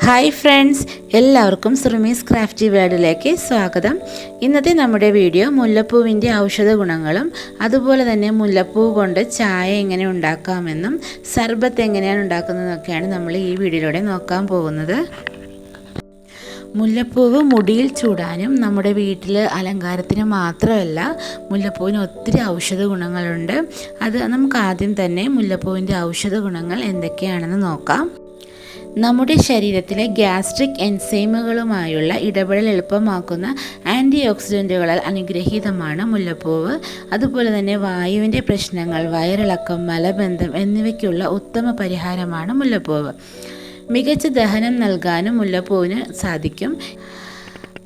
Hi friends എല്ലാവർക്കും Surumi's crafty വേർഡിലേക്ക് സ്വാഗതം. ഇന്നത്തെ നമ്മുടെ വീഡിയോ മുല്ലപ്പൂവിന്റെ ഔഷധ ഗുണങ്ങളും അതുപോലെ തന്നെ മുല്ലപ്പൂ കൊണ്ട് ചായ എങ്ങനെ ഉണ്ടാക്കാമെന്നും സർബത്ത് എങ്ങനെയാണ് ഉണ്ടാക്കുന്നതെന്നൊക്കെയാണ് നമ്മൾ ഈ വീഡിയോയിലൂടെ നോക്കാൻ പോകുന്നത്. മുല്ലപ്പൂവ് മുടിയിൽ ചൂടാനും നമ്മുടെ വീട്ടിൽ അലങ്കാരത്തിന് മാത്രമല്ല മുല്ലപ്പൂവിന് ഒത്തിരി ഔഷധ ഗുണങ്ങളുണ്ട്. അത് നമുക്ക് ആദ്യം തന്നെ മുല്ലപ്പൂവിന്റെ ഔഷധ ഗുണങ്ങൾ എന്തൊക്കെയാണെന്ന് നോക്കാം. നമ്മുടെ ശരീരത്തിലെ ഗ്യാസ്ട്രിക് എൻസൈമുകളുമായുള്ള ഇടപെടൽ എളുപ്പമാക്കുന്ന ആന്റി ഓക്സിഡന്റുകളാൽ അനുഗ്രഹീതമാണ് മുല്ലപ്പൂവ്. അതുപോലെ തന്നെ വായുവിന്റെ പ്രശ്നങ്ങൾ വയറിളക്കം മലബന്ധം എന്നിവയ്ക്കുള്ള ഉത്തമ പരിഹാരമാണ് മുല്ലപ്പൂവ്. മികച്ച ദഹനം നൽകാനും മുല്ലപ്പൂവിന് സാധിക്കും.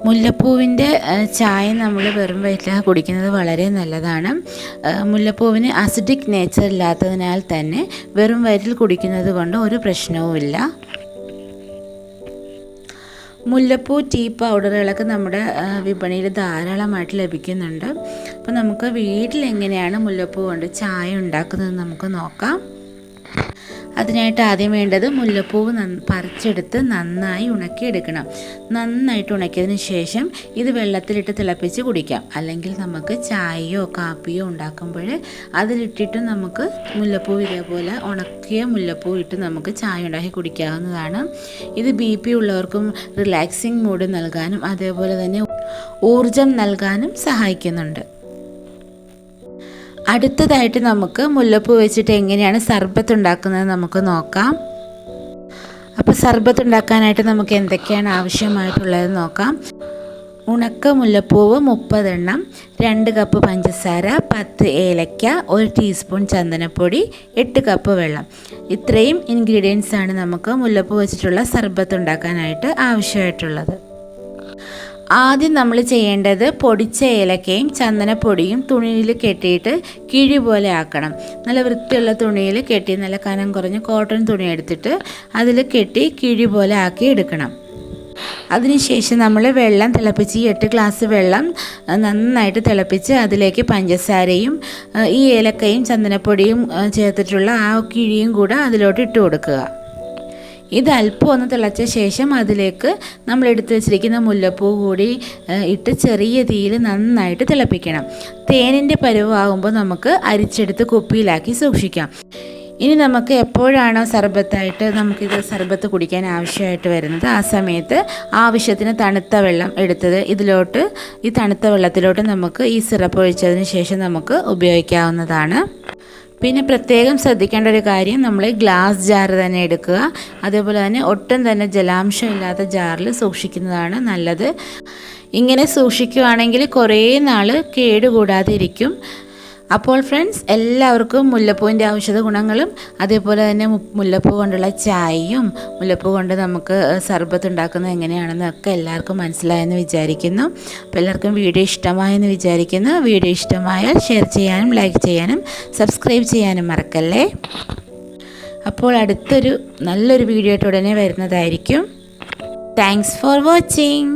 മുല്ലപ്പൂവിന്റെ ചായ നമ്മൾ വെറും വയറ്റിൽ കുടിക്കുന്നത് വളരെ നല്ലതാണ്. മുല്ലപ്പൂവിന് അസിഡിക് നേച്ചർ ഇല്ലാത്തതിനാൽ തന്നെ വെറും വയറ്റിൽ കുടിക്കുന്നത് കൊണ്ട് ഒരു പ്രശ്നവുമില്ല. മുല്ലപ്പൂ ടീ പൗഡറുകളൊക്കെ നമ്മുടെ വിപണിയിൽ ധാരാളമായിട്ട് ലഭിക്കുന്നുണ്ട്. അപ്പോൾ നമുക്ക് വീട്ടിൽ എങ്ങനെയാണ് മുല്ലപ്പൂ കൊണ്ട് ചായ ഉണ്ടാക്കുന്നത് നമുക്ക് നോക്കാം. അതിനായിട്ട് ആദ്യം വേണ്ടത് മുല്ലപ്പൂവ് പറിച്ചെടുത്ത് നന്നായി ഉണക്കിയെടുക്കണം. നന്നായിട്ട് ഉണക്കിയതിന് ശേഷം ഇത് വെള്ളത്തിലിട്ട് തിളപ്പിച്ച് കുടിക്കാം. അല്ലെങ്കിൽ നമുക്ക് ചായയോ കാപ്പിയോ ഉണ്ടാക്കുമ്പോൾ അതിലിട്ടിട്ട് നമുക്ക് മുല്ലപ്പൂവ് ഇതേപോലെ ഉണക്കിയ മുല്ലപ്പൂവ് ഇട്ട് നമുക്ക് ചായ ഉണ്ടാക്കി കുടിക്കാവുന്നതാണ്. ഇത് ബി പി ഉള്ളവർക്കും റിലാക്സിങ് മൂഡ് നൽകാനും അതേപോലെ തന്നെ ഊർജം നൽകാനും സഹായിക്കുന്നുണ്ട്. അടുത്തതായിട്ട് നമുക്ക് മുല്ലപ്പൂ വെച്ചിട്ട് എങ്ങനെയാണ് സർബത്ത് ഉണ്ടാക്കുന്നത് നമുക്ക് നോക്കാം. അപ്പോൾ സർബത്ത് ഉണ്ടാക്കാനായിട്ട് നമുക്ക് എന്തൊക്കെയാണ് ആവശ്യമായിട്ടുള്ളത് നോക്കാം. ഉണക്ക മുല്ലപ്പൂവ് മുപ്പതെണ്ണം രണ്ട് കപ്പ് പഞ്ചസാര പത്ത് ഏലക്ക ഒരു ടീസ്പൂൺ ചന്ദനപ്പൊടി എട്ട് കപ്പ് വെള്ളം. ഇത്രയും ഇൻഗ്രീഡിയൻസ് ആണ് നമുക്ക് മുല്ലപ്പൂ വെച്ചിട്ടുള്ള സർബത്ത് ഉണ്ടാക്കാനായിട്ട് ആവശ്യമായിട്ടുള്ളത്. ആദ്യം നമ്മൾ ചെയ്യേണ്ടത് പൊടിച്ച ഏലക്കയും ചന്ദനപ്പൊടിയും തുണിയിൽ കെട്ടിയിട്ട് കിഴി പോലെ ആക്കണം. നല്ല വൃത്തിയുള്ള തുണിയിൽ കെട്ടി നല്ല കനം കുറഞ്ഞ് കോട്ടൺ തുണി എടുത്തിട്ട് അതിൽ കെട്ടി കിഴി പോലെ ആക്കി എടുക്കണം. അതിനുശേഷം നമ്മൾ വെള്ളം തിളപ്പിച്ച് ഈ എട്ട് ഗ്ലാസ് വെള്ളം നന്നായിട്ട് തിളപ്പിച്ച് അതിലേക്ക് പഞ്ചസാരയും ഈ ഏലക്കയും ചന്ദനപ്പൊടിയും ചേർത്തിട്ടുള്ള ആ കിഴിയും കൂടെ അതിലോട്ട് ഇട്ട് കൊടുക്കുക. ഇത് അല്പം ഒന്ന് തിളച്ച ശേഷം അതിലേക്ക് നമ്മൾ എടുത്തു വെച്ചിരിക്കുന്ന മുല്ലപ്പൂ കൂടി ഇട്ട് ചെറിയ തീയിൽ നന്നായിട്ട് തിളപ്പിക്കണം. തേനിന്റെ പരുവാകുമ്പോൾ നമുക്ക് അരിച്ചെടുത്ത് കുപ്പിയിലാക്കി സൂക്ഷിക്കാം. ഇനി നമുക്ക് എപ്പോഴാണോ സർബത്തായിട്ട് നമുക്കിത് സർബത്ത് കുടിക്കാൻ ആവശ്യമായിട്ട് വരുന്നത് ആ സമയത്ത് ആവശ്യത്തിന് തണുത്ത വെള്ളം എടുത്തത് ഇതിലോട്ട് ഈ തണുത്ത വെള്ളത്തിലോട്ട് നമുക്ക് ഈ സിറപ്പ് ഒഴിച്ചതിന് ശേഷം നമുക്ക് ഉപയോഗിക്കാവുന്നതാണ്. പിന്നെ പ്രത്യേകം ശ്രദ്ധിക്കേണ്ട ഒരു കാര്യം നമ്മൾ ഗ്ലാസ് ജാർ തന്നെ എടുക്കുക. അതേപോലെ തന്നെ ഒട്ടും തന്നെ ജലാംശം ഇല്ലാത്ത ജാറിൽ സൂക്ഷിക്കുന്നതാണ് നല്ലത്. ഇങ്ങനെ സൂക്ഷിക്കുകയാണെങ്കിൽ കുറേ നാൾ കേടുകൂടാതെ ഇരിക്കും അപ്പോൾ ഫ്രണ്ട്സ് എല്ലാവർക്കും മുല്ലപ്പൂവിന്റെ ഔഷധ ഗുണങ്ങളും അതേപോലെ തന്നെ മുല്ലപ്പൂ കൊണ്ടുള്ള ചായയും മുല്ലപ്പൂ കൊണ്ട് നമുക്ക് സർബത്ത് ഉണ്ടാക്കുന്നത് എങ്ങനെയാണെന്നൊക്കെ എല്ലാവർക്കും മനസ്സിലായെന്ന് വിചാരിക്കുന്നു. അപ്പോൾ എല്ലാവർക്കും വീഡിയോ ഇഷ്ടമായെന്ന് വിചാരിക്കുന്നു. വീഡിയോ ഇഷ്ടമായാൽ ഷെയർ ചെയ്യാനും ലൈക്ക് ചെയ്യാനും സബ്സ്ക്രൈബ് ചെയ്യാനും മറക്കല്ലേ? അപ്പോൾ അടുത്തൊരു നല്ലൊരു വീഡിയോ ആയിട്ട് ഉടനെ വരുന്നതായിരിക്കും. Thanks for watching